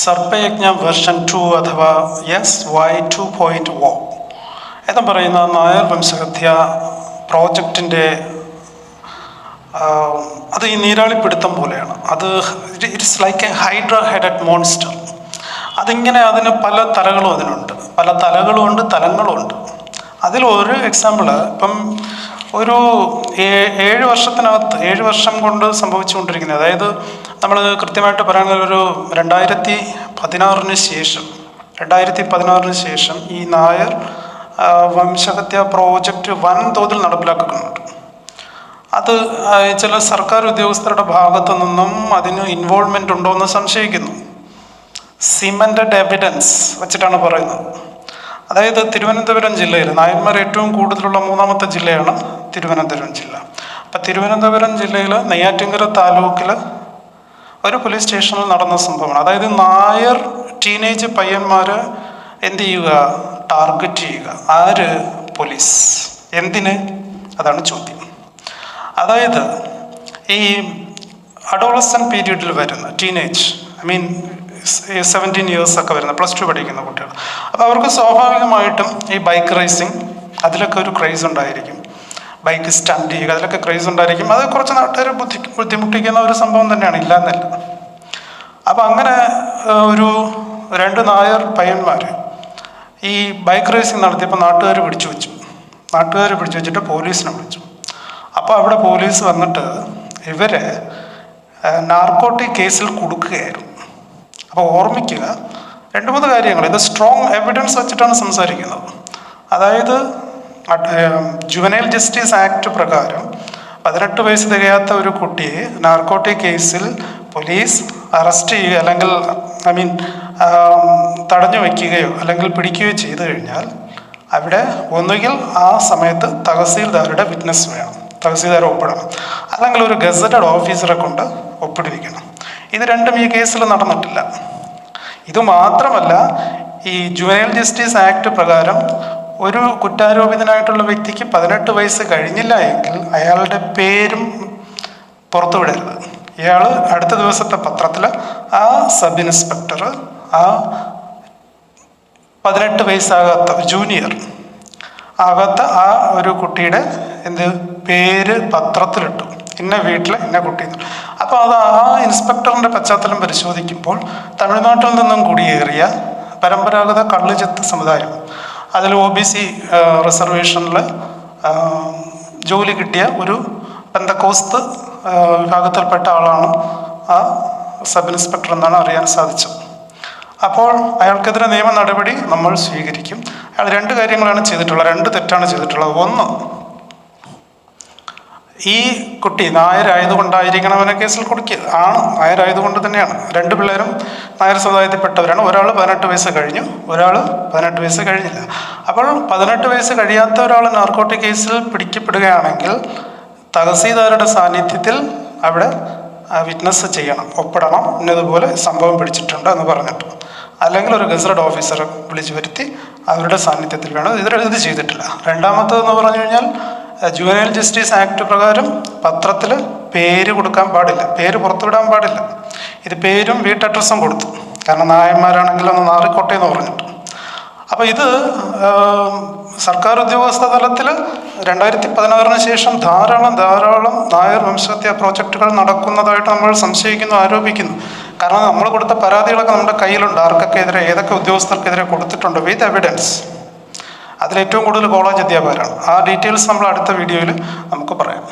സർപ്പയജ്ഞ version two അഥവാ S Y two point O എന്ന് പറയുന്ന നായർ വംശഹത്യ പ്രോജക്റ്റിന്റെ അത് ഈ നീരാളിപ്പിടുത്തം പോലെയാണ്. അത് it's like a hydra headed monster അതിങ്ങനെ അതിന് പല തലകളും അതിനുണ്ട്. പല തലകളും ഉണ്ട് തലങ്ങളും ഉണ്ട്. അതിൽ ഒരു എക്സാമ്പിൾ ഇപ്പം ഒരു ഏഴ് വർഷത്തിനകത്ത് ഏഴ് വർഷം കൊണ്ട് സംഭവിച്ചുകൊണ്ടിരിക്കുന്നത്. അതായത് നമ്മൾ കൃത്യമായിട്ട് പറയുന്നത് ഒരു രണ്ടായിരത്തി പതിനാറിന് ശേഷം രണ്ടായിരത്തി പതിനാറിന് ശേഷം ഈ നായർ വംശഹത്യ പ്രോജക്റ്റ് വൻതോതിൽ നടപ്പിലാക്കുന്നുണ്ട്. അത് ചില സർക്കാർ ഉദ്യോഗസ്ഥരുടെ ഭാഗത്തു നിന്നും അതിന് ഇൻവോൾവ്മെന്റ് ഉണ്ടോ എന്ന് സംശയിക്കുന്നു സിമന്റഡ് എവിഡൻസ് വെച്ചിട്ടാണ് പറയുന്നത്. അതായത് തിരുവനന്തപുരം ജില്ലയിൽ നായന്മാർ ഏറ്റവും കൂടുതലുള്ള മൂന്നാമത്തെ ജില്ലയാണ് തിരുവനന്തപുരം ജില്ല. അപ്പം തിരുവനന്തപുരം ജില്ലയിൽ നെയ്യാറ്റിങ്കര താലൂക്കിൽ ഒരു പോലീസ് സ്റ്റേഷനിൽ നടന്ന സംഭവമാണ്. അതായത് നായർ ടീനേജ് പയ്യന്മാർ എന്ത് ചെയ്യുക? ടാർഗറ്റ് ചെയ്യുക. ആര്? പോലീസ് എന്തിന്? അതാണ് ചോദ്യം. അതായത് ഈ അഡോളസൻ പീരീഡിൽ വരുന്ന teenage I mean seventeen years ഒക്കെ വരുന്ന പ്ലസ് ടു പഠിക്കുന്ന കുട്ടികൾ. അപ്പോൾ അവർക്ക് സ്വാഭാവികമായിട്ടും ഈ ബൈക്ക് റേസിങ് അതിലൊക്കെ ഒരു ക്രൈസ് ഉണ്ടായിരിക്കും. ബൈക്ക് സ്റ്റണ്ട് ചെയ്യുക അതിലൊക്കെ ക്രൈസ് ഉണ്ടായിരിക്കും. അത് കുറച്ച് നാട്ടുകാർ ബുദ്ധി ബുദ്ധിമുട്ടിക്കുന്ന ഒരു സംഭവം തന്നെയാണ് ഇല്ലാന്നല്ല. അപ്പം അങ്ങനെ ഒരു രണ്ട് നായർ പയ്യന്മാർ ഈ ബൈക്ക് റേസിംഗ് നടത്തിയപ്പോൾ നാട്ടുകാർ പിടിച്ചു വെച്ചു. നാട്ടുകാർ പിടിച്ചു വെച്ചിട്ട് പോലീസിനെ വിളിച്ചു. അപ്പോൾ അവിടെ പോലീസ് വന്നിട്ട് ഇവരെ നാർക്കോട്ടിക് കേസിൽ കൊടുക്കുകയായിരുന്നു. അപ്പോൾ ഓർമ്മിക്കുക രണ്ട് മൂന്ന് കാര്യങ്ങൾ. ഇത് സ്ട്രോങ് എവിഡൻസ് വെച്ചിട്ടാണ് സംസാരിക്കുന്നത്. അതായത് ജുവനൈൽ ജസ്റ്റിസ് ആക്ട് പ്രകാരം പതിനെട്ട് വയസ്സ് തികയാത്ത ഒരു കുട്ടിയെ നാർക്കോട്ടിക് കേസിൽ പോലീസ് അറസ്റ്റ് ചെയ്യുക അല്ലെങ്കിൽ ഐ മീൻ തടഞ്ഞു വയ്ക്കുകയോ അല്ലെങ്കിൽ പിടിക്കുകയോ ചെയ്തു കഴിഞ്ഞാൽ അവിടെ ഒന്നുകിൽ ആ സമയത്ത് തഹസീൽദാരുടെ വിറ്റ്നസ് വേണം തഹസീൽദാർ ഒപ്പിടണം. അല്ലെങ്കിൽ ഒരു ഗസറ്റഡ് ഓഫീസറെ കൊണ്ട് ഒപ്പിടിപ്പിക്കണം ഇത് രണ്ടും ഈ കേസിൽ നടന്നിട്ടില്ല. ഇത് മാത്രമല്ല ഈ ജുവനൈൽ ജസ്റ്റിസ് ആക്ട് പ്രകാരം ഒരു കുറ്റാരോപിതനായിട്ടുള്ള വ്യക്തിക്ക് പതിനെട്ട് വയസ്സ് കഴിഞ്ഞില്ല എങ്കിൽ അയാളുടെ പേരും പുറത്തു വിടരുത് ഇയാൾ അടുത്ത ദിവസത്തെ പത്രത്തിൽ ആ സബ് ഇൻസ്പെക്ടർ ആ പതിനെട്ട് വയസ്സാകാത്ത ജൂനിയർ ആകാത്ത ആ ഒരു കുട്ടിയുടെ എന്ത് പേര് പത്രത്തിലിട്ടു. ഇന്ന വീട്ടിൽ ഇന്ന കുട്ടി അപ്പോൾ അത് ആ ഇൻസ്പെക്ടറിന്റെ പശ്ചാത്തലം പരിശോധിക്കുമ്പോൾ തമിഴ്നാട്ടിൽ നിന്നും കുടിയേറിയ പരമ്പരാഗത കള്ളുചെത്ത് സമുദായം അതിൽ ഒ ബി സി റിസർവേഷനിൽ ജോലി കിട്ടിയ ഒരു പെന്തക്കോസ്ത് വിഭാഗത്തിൽപ്പെട്ട ആളാണ് ആ സബ് ഇൻസ്പെക്ടർ എന്നാണ് അറിയാൻ സാധിച്ചത്. അപ്പോൾ അയാൾക്കെതിരെ നിയമ നടപടി നമ്മൾ സ്വീകരിക്കും. അയാൾ രണ്ട് കാര്യങ്ങളാണ് ചെയ്തിട്ടുള്ളത്. രണ്ട് തെറ്റാണ് ചെയ്തിട്ടുള്ളത്. ഒന്ന് ഈ കുട്ടി നായരായതുകൊണ്ടായിരിക്കണം അവനെ കേസിൽ കൊടുക്കുക ആണ് നായരായതുകൊണ്ട് തന്നെയാണ്. രണ്ട് പിള്ളേരും നായർ സമുദായത്തിൽപ്പെട്ടവരാണ്. ഒരാൾ പതിനെട്ട് വയസ്സ് കഴിഞ്ഞു ഒരാൾ പതിനെട്ട് വയസ്സ് കഴിഞ്ഞില്ല. അപ്പോൾ പതിനെട്ട് വയസ്സ് കഴിയാത്ത ഒരാൾ നാർക്കോട്ടിക് കേസിൽ പിടിക്കപ്പെടുകയാണെങ്കിൽ തഹസീൽദാരുടെ സാന്നിധ്യത്തിൽ അവിടെ വിറ്റ്നസ് ചെയ്യണം. ഒപ്പിടണം. ഇന്നതുപോലെ സംഭവം പിടിച്ചിട്ടുണ്ട് എന്ന് പറഞ്ഞിട്ട്. അല്ലെങ്കിൽ ഒരു ഗസറഡ് ഓഫീസറെ വിളിച്ചു വരുത്തി അവരുടെ സാന്നിധ്യത്തിൽ വേണം. ഇത് ഇത് ചെയ്തിട്ടില്ല. രണ്ടാമത്തതെന്ന് പറഞ്ഞു കഴിഞ്ഞാൽ ജുവനൈൽ ജസ്റ്റിസ് ആക്ട് പ്രകാരം പത്രത്തിൽ പേര് കൊടുക്കാൻ പാടില്ല. പേര് പുറത്തുവിടാൻ പാടില്ല. ഇത് പേരും വീട്ടഡ്രസ്സും കൊടുത്തു. കാരണം നായന്മാരാണെങ്കിൽ ഒന്ന് നാറിക്കോട്ടെ എന്ന് പറഞ്ഞിട്ട്. അപ്പോൾ ഇത് സർക്കാർ ഉദ്യോഗസ്ഥ തലത്തിൽ രണ്ടായിരത്തി പതിനാറിന് ശേഷം ധാരാളം ധാരാളം നായർ വംശഹത്യ പ്രോജക്റ്റുകൾ നടക്കുന്നതായിട്ട് നമ്മൾ സംശയിക്കുന്നു ആരോപിക്കുന്നു. കാരണം നമ്മൾ കൊടുത്ത പരാതികളൊക്കെ നമ്മുടെ കയ്യിലുണ്ട്. ആർക്കൊക്കെ എതിരെ ഏതൊക്കെ ഉദ്യോഗസ്ഥർക്കെതിരെ കൊടുത്തിട്ടുണ്ട്. With evidence. അതിലേറ്റവും കൂടുതൽ കോളേജ് അധ്യാപകരാണ്. ആ ഡീറ്റെയിൽസ് നമ്മൾ അടുത്ത വീഡിയോയിൽ നമുക്ക് പറയാം.